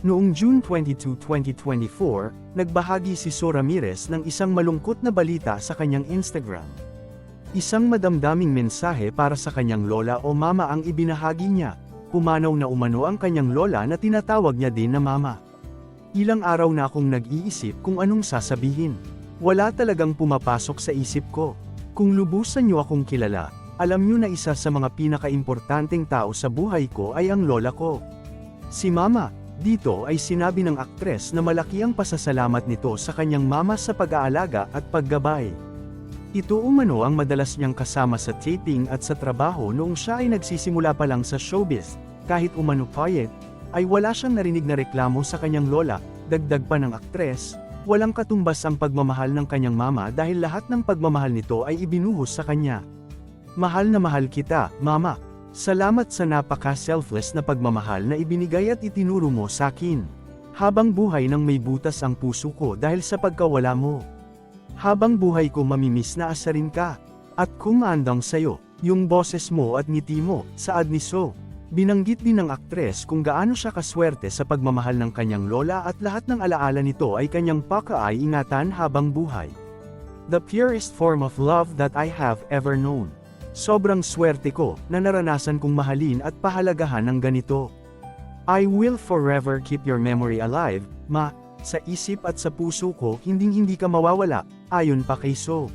Noong June 22, 2024, nagbahagi si So Ramirez ng isang malungkot na balita sa kanyang Instagram. Isang madamdaming mensahe para sa kanyang lola o mama ang ibinahagi niya. Pumanaw na umano ang kanyang lola na tinatawag niya din na mama. Ilang araw na akong nag-iisip kung anong sasabihin. Wala talagang pumapasok sa isip ko. Kung lubusan niyo akong kilala, alam niyo na isa sa mga pinakaimportanteng tao sa buhay ko ay ang lola ko. Si mama, dito ay sinabi ng aktres na malaki ang pasasalamat nito sa kanyang mama sa pag-aalaga at paggabay. Ito umano ang madalas niyang kasama sa taping at sa trabaho noong siya ay nagsisimula pa lang sa showbiz, kahit umano payet, ay wala siyang narinig na reklamo sa kanyang lola, dagdag pa ng aktres, walang katumbas ang pagmamahal ng kanyang mama dahil lahat ng pagmamahal nito ay ibinuhos sa kanya. Mahal na mahal kita, mama. Salamat sa napaka-selfless na pagmamahal na ibinigay at itinuro mo sa akin. Habang buhay nang may butas ang puso ko dahil sa pagkawala mo. Habang buhay ko mamimiss na asarin ka. At kung maandang sayo, yung boses mo at ngiti mo, saad ni So. Binanggit din ng aktres kung gaano siya kaswerte sa pagmamahal ng kanyang lola at lahat ng alaala nito ay kanyang pakaay ingatan habang buhay. The purest form of love that I have ever known. Sobrang swerte ko na naranasan kong mahalin at pahalagahan ng ganito. I will forever keep your memory alive, ma, sa isip at sa puso ko hinding hindi ka mawawala, ayon pa kay So.